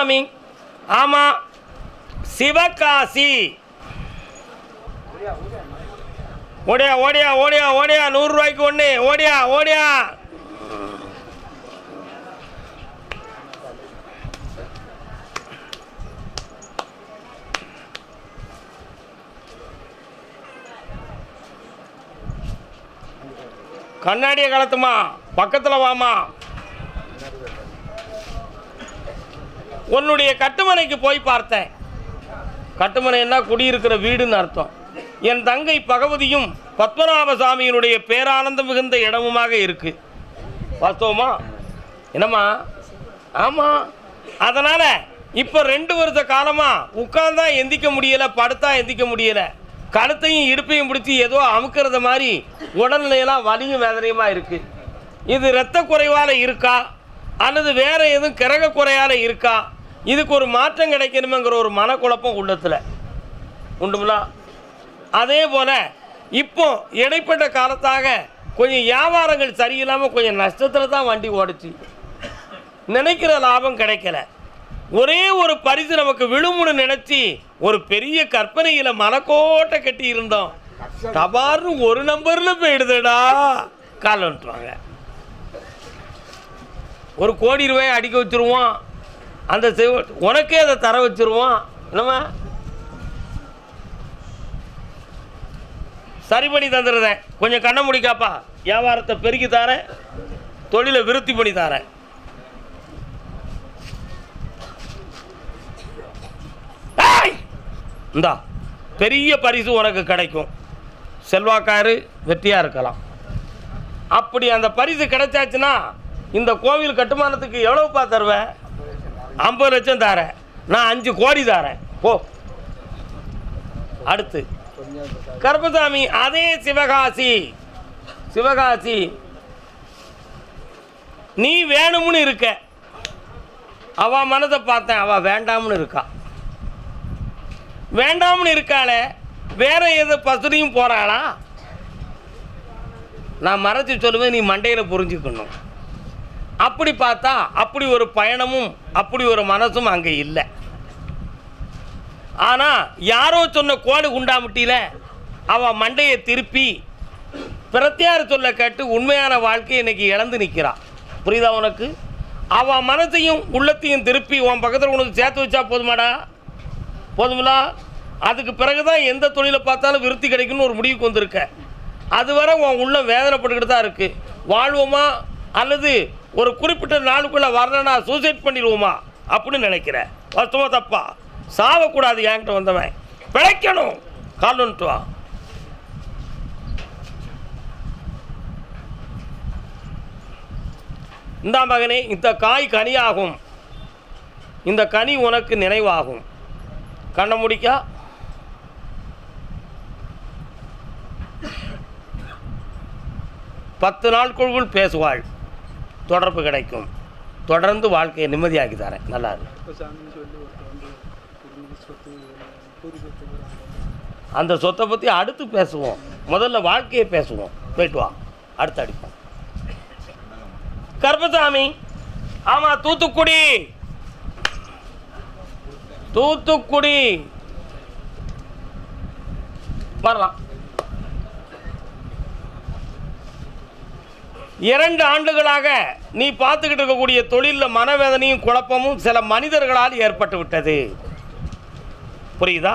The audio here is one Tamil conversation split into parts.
கருப்பசாமி ஆமாம் சிவகாசி. ஓடியா ஓடியா ஓடியா ஓடியா நூறுரூவாய்க்கு ஒன்று ஓடியா ஓடியா. கண்ணாடியை கலத்துமா? பக்கத்தில் வாமா. உன்னுடைய கட்டுமனைக்கு போய் பார்த்தேன். கட்டுமனைன்னா குடியிருக்கிற வீடுன்னு அர்த்தம். என் தங்கை பகவதியும் பத்மநாப சாமியினுடைய பேரானந்தம் மிகுந்த இடமுமாக இருக்கு. வாஸ்தவமா? என்னம்மா? ஆமாம் அதனால் இப்போ ரெண்டு வருஷ காலமாக உட்காந்தா எந்திக்க முடியலை படுத்தா எந்திக்க முடியலை. கழுத்தையும் இடுப்பையும் பிடிச்சி ஏதோ அமுக்கிறது மாதிரி உடல்நிலையெல்லாம் வலியும் வேதனையுமா இருக்குது இது இரத்த குறைவால் இருக்கா? அல்லது வேறு எதுவும் கிரக குறையால் இருக்கா? இதுக்கு ஒரு மாற்றம் கிடைக்கணுமேங்கிற ஒரு மனக்குழப்பம் உள்ளத்தில். உண்டுங்களா அதே போல் இப்போ இடைப்பட்ட காலத்தாக கொஞ்சம் வியாபாரங்கள் சரியில்லாமல் கொஞ்சம் நஷ்டத்தில் தான் வண்டி ஓடுச்சு. நினைக்கிற லாபம் கிடைக்கல. ஒரே ஒரு பரிசு நமக்கு விழுமுன்னு நினச்சி ஒரு பெரிய கற்பனையில் மனக்கோட்டை கட்டி இருந்தோம். தபார்னு ஒரு நம்பரில் போயிடுதுடா. கால் வந்துட்டுவாங்க. ஒரு கோடி ரூபாய் அடிக்க வச்சிருவோம். அந்த செவ உனக்கே அதை தர வச்சிருவோம். என்னம்மா? சரி பண்ணி தந்துடுறேன். கொஞ்சம் கண்ணை முடிக்காப்பா வியாபாரத்தை பெருக்கி தாரேன். தொழிலை விருத்தி பண்ணி தாரேன். இந்தா பெரிய பரிசு உனக்கு கிடைக்கும். செல்வாக்காரு வெற்றியாக இருக்கலாம். அப்படி அந்த பரிசு கிடைச்சாச்சுன்னா இந்த கோவில் கட்டுமானத்துக்கு எவ்வளவுப்பா தருவேன் ஐம்பது லட்சம் தரேன். நான் அஞ்சு கோடி தரேன். போ. அடுத்து. கருப்பசாமி அதே சிவகாசி. சிவகாசி நீ வேணும்னு இருக்க. அவ மனதை பார்த்தேன். அவ வேண்டாம்னு இருக்கா. வேண்டாம்னு இருக்காளே. வேற எது பசுனையும் போறாளா? நான் மறைச்சு சொல்லுவேன் நீ மண்டையில் புரிஞ்சுக்கணும். அப்படி பார்த்தா அப்படி ஒரு பயணமும் அப்படி ஒரு மனசும் அங்கே இல்லை. ஆனால் யாரோ சொன்ன கோடு குண்டாமட்டியில் அவன் மண்டையை திருப்பி பிரத்தியார் சொல்ல கேட்டு உண்மையான வாழ்க்கையை இன்னைக்கு இழந்து நிற்கிறான் புரியுதா உனக்கு? அவன் மனசையும் உள்ளத்தையும் திருப்பி உன் பக்கத்தில் உனக்கு சேர்த்து வச்சா போதுமாடா? போதுமில்லா? அதுக்கு பிறகு தான் எந்த தொழிலை பார்த்தாலும் விருத்தி கிடைக்கும்னு ஒரு முடிவுக்கு வந்திருக்க. அதுவரை உன் உள்ள வேதனைப்பட்டுக்கிட்டு தான் இருக்குது வாழ்வோமா? அல்லது ஒரு குறிப்பிட்ட நாளுக்குள்ளே வரலன்னா சூசைட் பண்ணிடுவோமா? அப்படின்னு நினைக்கிறேன் வருத்தமாக தப்பா? சாவக்கூடாது என்கிட்ட வந்தவன். பிழைக்கணும். கால் வா இந்த மகனே இந்த காய் கனியாகும். இந்த கனி உனக்கு நினைவாகும். கண்ணை முடிக்கா. பத்து நாட்களுக்குள் பேசுவாள். தொடர்பு கிடைக்கும். தொடர்ந்து வாழ்க்கையை நிம்மதியாக்கி தரேன். நல்லா அந்த சொத்தை பற்றி அடுத்து பேசுவோம். முதல்ல வாழ்க்கையை பேசுவோம். போயிட்டு வா. அடுத்து அடிப்போம். கருப்பசாமி ஆமாம் தூத்துக்குடி. தூத்துக்குடி. வரலாம். இரண்டு ஆண்டுகளாக நீ பார்த்துக்கிட்டு இருக்கக்கூடிய தொழிலில் மனவேதனையும் குழப்பமும் சில மனிதர்களால் ஏற்பட்டு விட்டது. புரியுதா?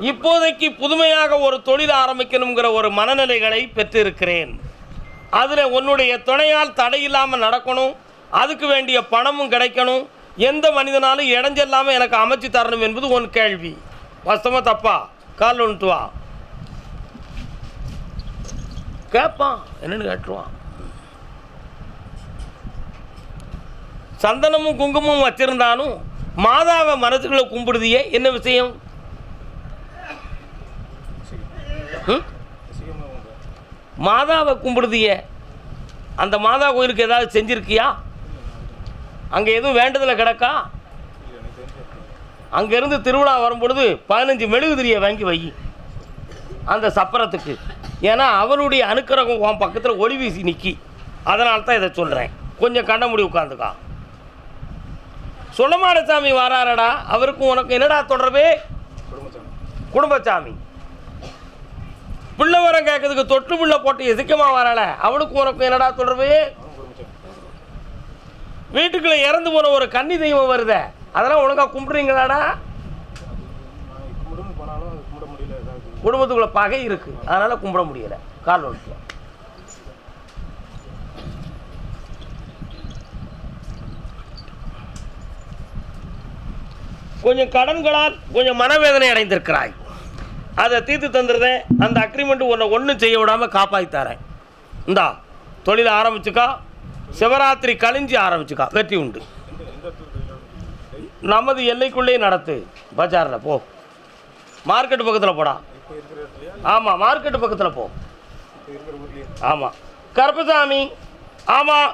இப்போதைக்கு புதுமையாக ஒரு தொழில் ஆரம்பிக்கணுங்கிற ஒரு மனநிலைகளை பெற்றிருக்கிறேன். அதில் உன்னுடைய துணையால் தடையில்லாமல் நடக்கணும் அதுக்கு வேண்டிய பணமும் கிடைக்கணும் எந்த மனிதனாலும் இடைஞ்சல்லாமல் எனக்கு அமைச்சு தரணும் என்பது உன் கேள்வி. வாஸ்தவமா தப்பா? கால் ஒன்று வா. கேட்பான் என்னென்னு கேட்டுருவான் சந்தனமும் குங்குமமும் வச்சிருந்தாலும் மாதாவை மனசுக்குள்ளே கும்பிடுதியே என்ன விஷயம்? ம்? மாதாவை கும்பிடுதியே. அந்த மாதா கோயிலுக்கு ஏதாவது செஞ்சுருக்கியா? அங்கே எதுவும் வேண்டுதலை கிடக்கா? அங்கேருந்து திருவிழா வரும்பொழுது பதினஞ்சு மெழுகுதிரியை வாங்கி வை. அந்த சப்பரத்துக்கு. ஏன்னா அவனுடைய அனுக்கிரகம் உன் பக்கத்தில் ஒளி வீசி நிற்கி அதனால தான் இதை சொல்கிறேன் கொஞ்சம் கண்ண முடி உட்காந்துக்கா. சுள்ளமாடசாமி வராரடா. அவருக்கும் உனக்கு என்னடா தொடர்பு? குடும்பச்சாமி. குடும்பசாமி பிள்ளை வரம் கேட்கறதுக்கு தொட்டு பிள்ளை போட்டு எதுக்கமா வரல அவனுக்கும் உனக்கும் என்னடா தொடர்பு? வீட்டுக்குள்ளே இறந்து போன ஒரு கன்னி தெய்வம் வருதே. அதெல்லாம் ஒழுங்கா கும்பிடுறீங்களாடா நான் கும்பிடும் போனாலும் அது கும்பிட முடியல ஏதாவது குடும்பத்துக்குள்ள பகை இருக்கு. அதனால கும்பிட முடியல. கால் வலிக்கு. கொஞ்சம் கடன்களால் கொஞ்சம் மனவேதனை அடைந்திருக்கிறாய். அதை தீர்த்து தந்துடுறேன் அந்த அக்ரிமெண்ட் உன்னை ஒன்றும் செய்ய விடாமல் காப்பாற்றி தரேன். இந்தா தொழிலை ஆரம்பிச்சுக்கா. சிவராத்திரி கழிஞ்சு ஆரம்பிச்சுக்கா. வெற்றி உண்டு. நமது எல்லைக்குள்ளே நடத்து. பஜாரில் போ. மார்க்கெட் பக்கத்தில் போடா. ஆமாம் மார்க்கெட்டு பக்கத்தில் போ. ஆமாம் கருப்பசாமி ஆமாம்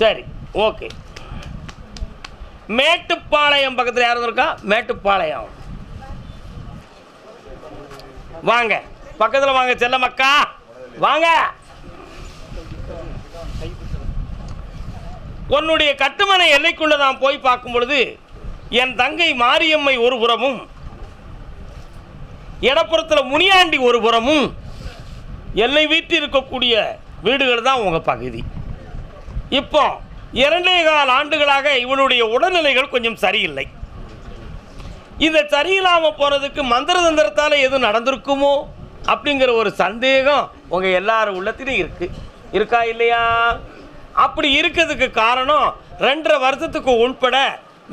சரி ஓகே. மேட்டுப்பாளையம் பக்கத்தில் யாரும் இருக்கா மேட்டுப்பாளையம். வாங்க. பக்கத்தில் வாங்க செல்லமக்கா. வாங்க. உன்னுடைய கட்டுமனை எல்லைக்குள்ள நான் போய் பார்க்கும் பொழுது என் தங்கை மாரியம்மை ஒரு புறமும் இடப்புறத்தில் முனியாண்டி ஒரு புறமும் என்னை வீட்டு இருக்கக்கூடிய வீடுகள் தான் உங்கள் பகுதி. இப்போ இரண்டே கால் ஆண்டுகளாக இவனுடைய உடல்நிலைகள் கொஞ்சம் சரியில்லை. இந்த சரியில்லாமல் போகிறதுக்கு மந்திர தந்திரத்தால் எதுவும் நடந்திருக்குமோ அப்படிங்கிற ஒரு சந்தேகம் உங்கள் எல்லார் உள்ளத்திலையும் இருக்குது இருக்கா இல்லையா? அப்படி இருக்கிறதுக்கு காரணம் ரெண்டரை வருஷத்துக்கு உட்பட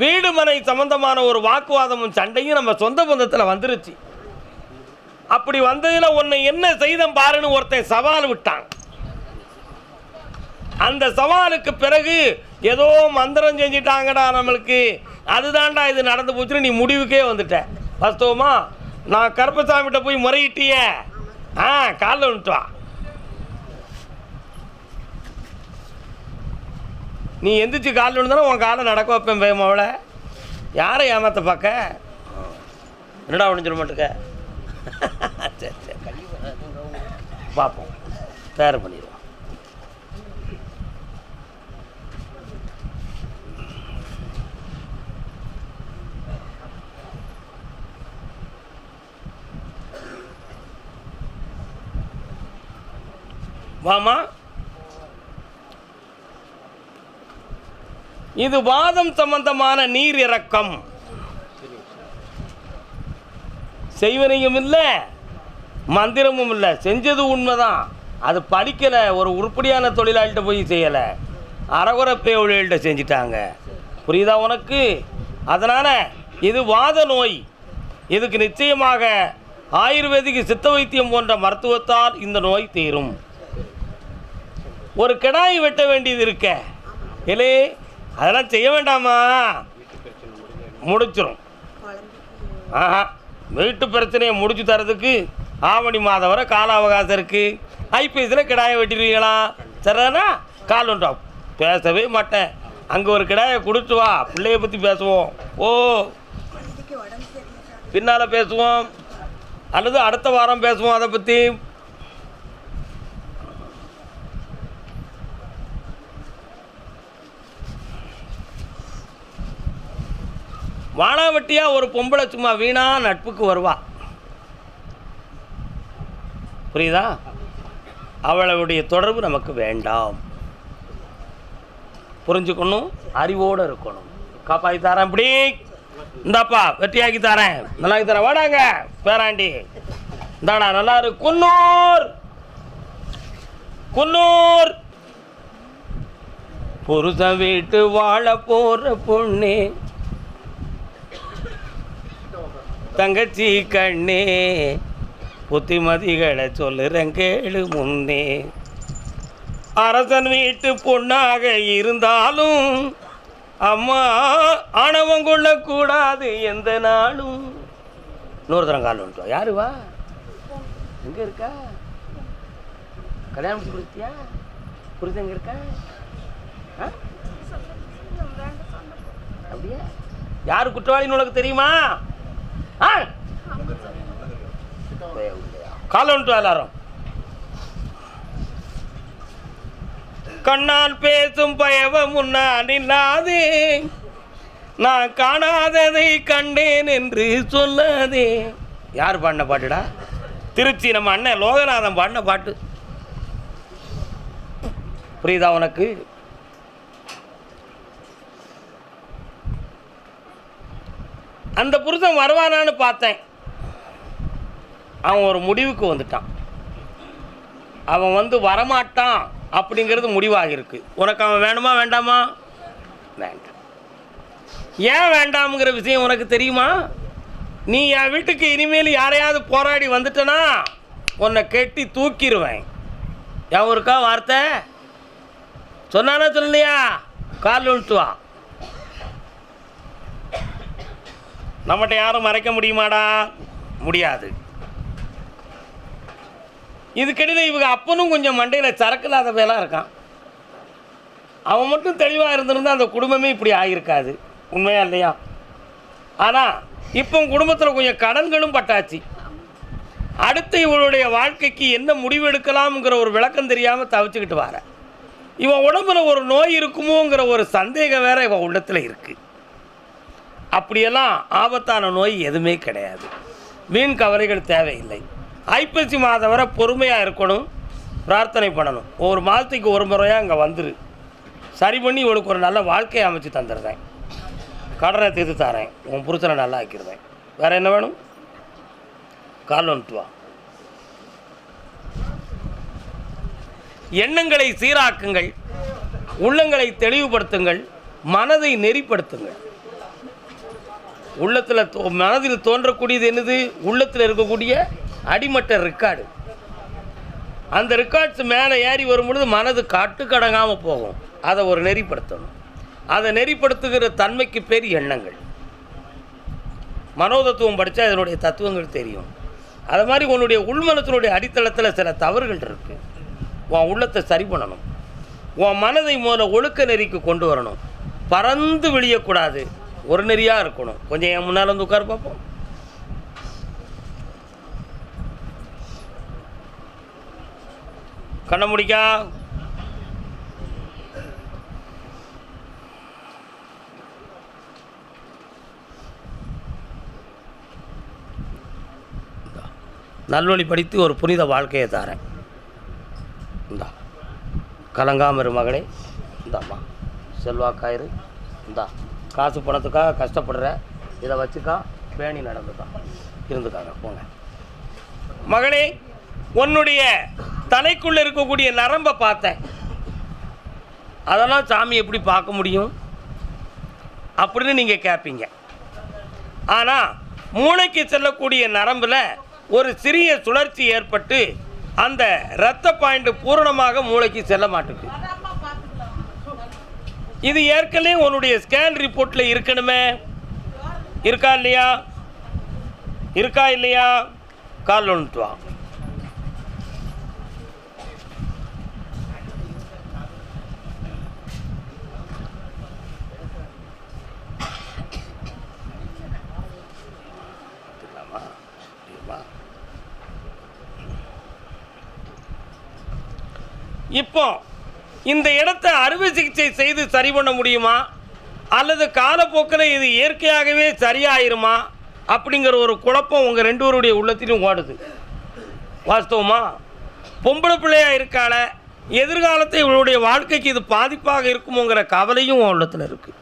வீடு மனை சம்பந்தமான ஒரு வாக்குவாதமும் சண்டையும் நம்ம சொந்த பந்தத்தில் வந்துருச்சு. அப்படி வந்ததில் உன்னை என்ன செய்தம் பாருன்னு ஒருத்தன் சவால் விட்டான். அந்த சவாலுக்கு பிறகு ஏதோ மந்திரம் செஞ்சிட்டாங்கடா நம்மளுக்கு. அதுதான்டா இது நடந்து போச்சுன்னு நீ முடிவுக்கே வந்துட்ட. வாஸ்தவமா நான் கருப்பசாமிகிட்ட போய் முறையிட்டியே. ஆ காலில் விட்டு நீ எந்திரிச்சு காலில் விழுந்தாலும் உன் காலை நடக்க வைப்பேன் பயம் அவளை யாரை ஏமாத்த பார்க்க? என்னடா சொல்ல மாட்டுக்க சரி சரி பார்ப்போம். தயார் பண்ணிடுவோம். வாமா இது வாதம் சம்பந்தமான நீர் இறக்கம். செய்வனையும் இல்லை மந்திரமும் இல்லை. செஞ்சது உண்மைதான். அது படிக்கலை ஒரு உருப்படியான தொழிலாளிகிட்ட போய் செய்யலை. அறகுறை பேவழிகள்கிட்ட செஞ்சிட்டாங்க. புரியுதா உனக்கு? அதனால் இது வாத நோய். இதுக்கு நிச்சயமாக ஆயுர்வேதிக் சித்த வைத்தியம் போன்ற மருத்துவத்தால் இந்த நோய் தீரும். ஒரு கிடாய் வெட்ட வேண்டியது இருக்க. இல்லையே அதெல்லாம் செய்ய வேண்டாமா? முடிச்சிடும் ஆஹா வீட்டு பிரச்சனையை முடிச்சு தரதுக்கு ஆவணி மாதம் வரை கால அவகாசம் இருக்குது ஐபிஎஸ்சில் கிடாயை வெட்டிடுவீங்களா? சரிதானா? கால் உண்டா பேசவே மாட்டேன். அங்கே ஒரு கிடாயை கொடுத்து வா. பிள்ளைய பற்றி பேசுவோம். ஓ பின்னால் பேசுவோம். அல்லது அடுத்த வாரம் பேசுவோம் அதை பற்றி வானாவட்டியாக ஒரு பொம்பளை சும்மா வீணா நட்புக்கு வருவா. புரியுதா? அவளுடைய தொடர்பு நமக்கு வேண்டாம். புரிஞ்சுக்கணும்? அறிவோடு இருக்கணும். காப்பாற்றி தரேன் இப்படி. இந்தாப்பா வெட்டியாக்கி தரேன். நல்லாக்கி தரேன். வாடாங்க பேராண்டி. இந்தாடா நல்லா இருக்கு குன்னூர். குன்னூர். புருஷன் வீட்டு வாழ போற பொண்ணே. தங்கச்சி கண்ணே புத்திமதிகளை சொல்லுறேன் கேளு முன்னே. அரசன் வீட்டு பொண்ணாக இருந்தாலும் அம்மா ஆணவம் கொள்ளக்கூடாது எந்த நாளும். நூறு தரம் கால் வந்துட்டோம் யாரு வா? எங்கே இருக்கா? கல்யாணம் முடிச்சு கொடுத்தியா எங்கே இருக்கா? ஆ? அப்படியா? யார் குற்றவாளின்னு உனக்கு தெரியுமா? காலம் உண்டு எல்லாரும் கண்ணால் பேசும் பயவ முன்னால் இல்லாதே நான் காணாததை கண்டேன் என்று சொல்லாதே. யார் பாடின பாட்டுடா? திருச்சி நம்ம அண்ணன் லோகநாதன் பாடின பாட்டு. புரியுதா உனக்கு? அந்த புருஷன் வருவானான்னு பார்த்தேன். அவன் ஒரு முடிவுக்கு வந்துட்டான். அவன் வந்து வரமாட்டான் அப்படிங்கிறது முடிவாகிருக்கு உனக்கு அவன் வேணுமா வேண்டாமா? வேண்டாம். ஏன் வேண்டாம்ங்கிற விஷயம் உனக்கு தெரியுமா? நீ என் வீட்டுக்கு இனிமேல் யாரையாவது போராடி வந்துட்டனா உன்னை கெட்டி தூக்கிடுவேன் எவன் இருக்கா வார்த்தை? சொன்னானா சொல்லலையா? கால் விழுத்து வா நம்மகிட்ட யாரும் மறைக்க முடியுமாடா? முடியாது. இதுக்கிடையில் இவங்க அப்பனும் கொஞ்சம் மண்டையில் சரக்கு இல்லாத இருக்கான். அவன் மட்டும் தெளிவாக இருந்திருந்தா அந்த குடும்பமே இப்படி ஆகியிருக்காது உண்மையா இல்லையா? ஆனால் இப்போ குடும்பத்தில் கொஞ்சம் கடன்களும் பட்டாச்சு. அடுத்து இவளுடைய வாழ்க்கைக்கு என்ன முடிவு எடுக்கலாம்ங்கிற ஒரு விளக்கம் தெரியாமல் தவிச்சுக்கிட்டு வர இவன் உடம்புல ஒரு நோய் இருக்குமோங்கிற ஒரு சந்தேகம் வேற இவன் உள்ளத்தில் இருக்குது அப்படியெல்லாம் ஆபத்தான நோய் எதுவுமே கிடையாது. வீண் கவலைகள் தேவையில்லை. ஐப்பசி மாதம் வரை பொறுமையாக இருக்கணும் பிரார்த்தனை பண்ணணும். ஒவ்வொரு மாதத்துக்கு ஒரு முறையாக இங்கே வந்துரு. சரி பண்ணி உனக்கு ஒரு நல்ல வாழ்க்கையை அமைச்சு தந்துடுறேன். கடனை தீர்த்து தரேன். உன் புருஷனை நல்லா ஆக்கிடுவேன். வேறு என்ன வேணும்? கால் வந்துட்டு வா. எண்ணங்களை சீராக்குங்கள். உள்ளங்களை தெளிவுபடுத்துங்கள். மனதை நெறிப்படுத்துங்கள். உள்ளத்தில் தோ- மனதில் தோன்றக்கூடியது என்னது? உள்ளத்தில் இருக்கக்கூடிய அடிமட்ட ரெக்கார்டு அந்த ரெக்கார்ட்ஸ் மேலே ஏறி வரும் பொழுது மனது காட்டுக்கடங்காமல் போகும். அதை ஒரு நெறிப்படுத்தணும். அதை நெறிப்படுத்துகிற தன்மைக்கு பேர் எண்ணங்கள். மனோதத்துவம் படித்தா இதனுடைய தத்துவங்கள் தெரியும். அது மாதிரி உன்னுடைய உள்மனத்தினுடைய அடித்தளத்தில் சில தவறுகள் இருக்குது உன் உள்ளத்தை சரி பண்ணணும். உன் மனதை முதல்ல ஒழுக்க நெறிக்கு கொண்டு வரணும். பறந்து விழியக்கூடாது. ஒரு நெறியாக இருக்கணும். கொஞ்சம் என் முன்னால் வந்து உட்கார் பார்ப்போம் கண்ண முடிக்கா. நல்வழி படித்து ஒரு புனித வாழ்க்கையை தாரேன். இந்தா. கலங்காமரு மகளே. இந்தாம்மா. செல்வாக்காயிரு. இந்தா. காசு பணத்துக்காக கஷ்டப்படுற இதை வச்சுக்கா பேணி நடந்துக்கான் இருந்துக்காங்க போங்க. மகளே உன்னுடைய தலைக்குள்ளே இருக்கக்கூடிய நரம்பை பார்த்தேன். அதெல்லாம் சாமி எப்படி பார்க்க முடியும்? அப்படின்னு நீங்கள் கேட்பீங்க ஆனால் மூளைக்கு செல்லக்கூடிய நரம்பில் ஒரு சிறிய சுழற்சி ஏற்பட்டு அந்த இரத்த பாயிண்ட் பூரணமாக மூளைக்கு செல்ல மாட்டேங்குது இது ஏற்கனவே உன்னுடைய ஸ்கேன் ரிப்போர்ட்டில் இருக்கணுமே. இருக்கா இல்லையா? இருக்கா இல்லையா? கால் ஒன்று வா. இப்போ இந்த இடத்த அறுவை சிகிச்சை செய்து சரி பண்ண முடியுமா? அல்லது காலப்போக்கில் இது இயற்கையாகவே சரியாயிருமா? அப்படிங்கிற ஒரு குழப்பம் உங்கள் ரெண்டு பேருடைய உள்ளத்திலும் ஓடுது. வாஸ்தவமா? பொம்பளை பிள்ளையாக இருக்கால எதிர்காலத்தை இவளுடைய வாழ்க்கைக்கு இது பாதிப்பாக இருக்குமோங்கிற கவலையும் உள்ளத்தில் இருக்குது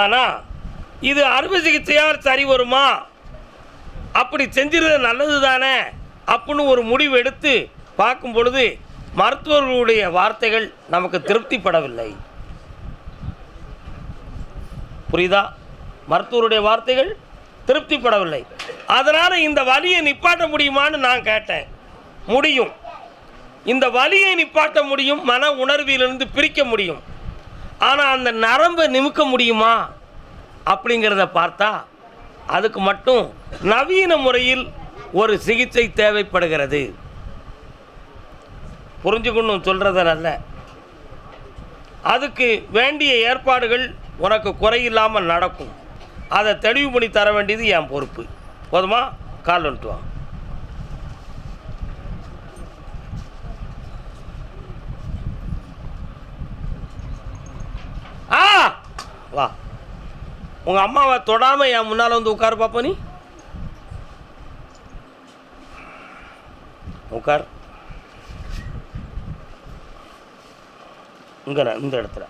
ஆனால் இது அறுவை சிகிச்சையால் சரி வருமா? அப்படி செஞ்சிருந்தது நல்லது தானே அப்படின்னு ஒரு முடிவு எடுத்து பார்க்கும் பொழுது மருத்துவர்களுடைய வார்த்தைகள் நமக்கு திருப்திப்படவில்லை. புரியுதா? மருத்துவருடைய வார்த்தைகள் திருப்திப்படவில்லை. அதனால் இந்த வலியை நிப்பாட்ட முடியுமான்னு நான் கேட்டேன். முடியும். இந்த வலியை நிப்பாட்ட முடியும் மன உணர்விலிருந்து பிரிக்க முடியும். ஆனால் அந்த நரம்பை நிமிக்க முடியுமா? அப்படிங்கிறத பார்த்தா அதுக்கு மட்டும் நவீன முறையில் ஒரு சிகிச்சை தேவைப்படுகிறது. புரிஞ்சுக்கணும் சொல்கிறத நல்ல அதுக்கு வேண்டிய ஏற்பாடுகள் உனக்கு குறையில்லாமல் நடக்கும். அதை தெளிவு பண்ணி தர வேண்டியது என் பொறுப்பு. போதுமா? கால் வந்துட்டு வா. ஆ! வா. உங்கள் அம்மாவை தொடாமல் என் முன்னால் வந்து உட்கார் பாப்பா நீ. உட்கார். இங்கே இந்த இடத்துல.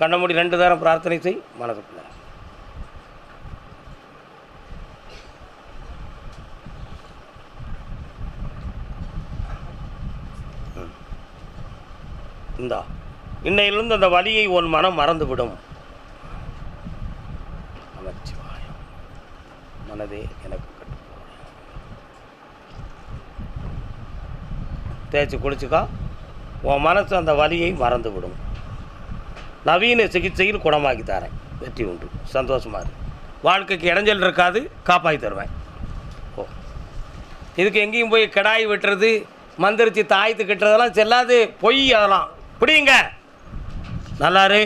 கண்ணமுடி ரெண்டு தரம் பிரார்த்தனை செய் மனதுக்குள்ள. ம். இந்தா இன்னையிலிருந்து அந்த வலியை உன் மனம் மறந்துவிடும். நமச்சிவாயம் மனதே எனக்கு கட்டுப்படும் தேய்ச்சி குளிச்சுக்கா. உன் மனசு அந்த வலியை மறந்து விடும் நவீன சிகிச்சையில் குணமாக்கி தரேன். வெற்றி உண்டு. சந்தோஷமாக இரு. வாழ்க்கைக்கு இடைஞ்சல் இருக்காது. காப்பாற்றி தருவேன். ஓ இதுக்கு எங்கேயும் போய் கிடாய் வெட்டுறது மந்திரிச்சு தாய்த்து கட்டுறதெல்லாம் செல்லாது. பொய் அதெல்லாம். பிடிங்க. நல்லாரு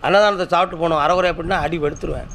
அன்னதானத்தை சாப்பிட்டு போகணும். அறகுறை அப்படின்னா அடி வெடுத்துருவேன்